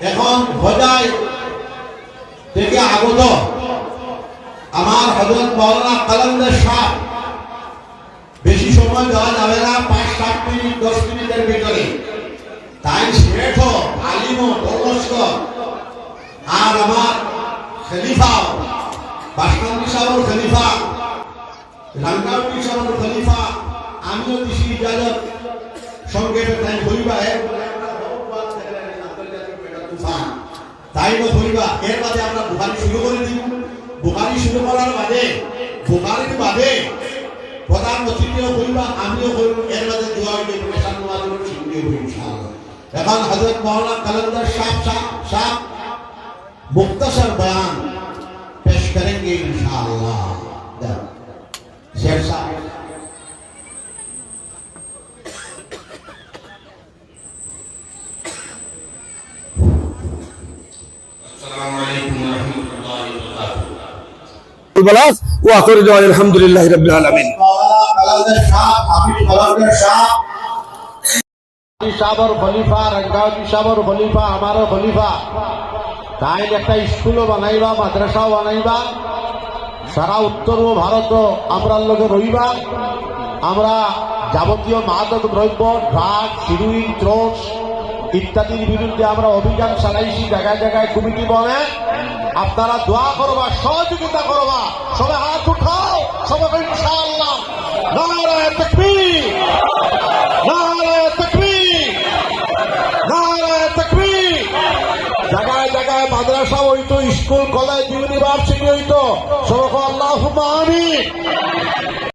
এখন হজায় থেকে আগত আমার হজরত মৌলানা কালান্দার সাহ বেশি সময় দেওয়া যাবে না, পাঁচ, সাত মিনিট, দশ মিনিটের ভিতরে। তাই শেঠ আলিম পরমস্ক আর আমার খলিফা বাসকান্দি সাহর খলিফা রাঙ্গাউটি সাহর খলিফা, আমিও দিছি ইজাজত। সংক্ষেপে তাই হইবা তাই তো হইবা এর বাদে আমরা বুখারি শুরু করে দিব বুখারি শুরু করার বাদে বুখারির বাদে প্রধান অতিথিও হইবা আমিও হইব এর বাদে দোয়া হইবে পেশান নামাজের শিখতে হইব ইনশাআল্লাহ এখন হযরত মাওলানা কালান্দার সাহেব সাহেব সাহেব मुख्तसर बयान पेश करेंगे इंशाअल्लाह शेर साहब البلاط واخر সারা উত্তর ও ভারত আমরার রইবা। আমরা যাবতীয় মাদক দ্রব্য ড্রাগ হিরোইন ত্রোস ইত্যাদির বিরুদ্ধে আমরা অভিযান চালাইছি, জায়গায় জায়গায় কমিটি বনে আপনারা দোয়া করবা, সহযোগিতা করবা। সবে হাত উঠাও তাকবীর জায়গায় জায়গায় মাদ্রাসা হইতো, স্কুল, কলেজ, ইউনিভার্সিটি হইতো। সবাই আল্লাহ আমিন।